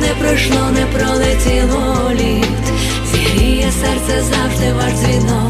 не пройшло, не пролетіло літ, зігріє серце завжди ваш дзвінок.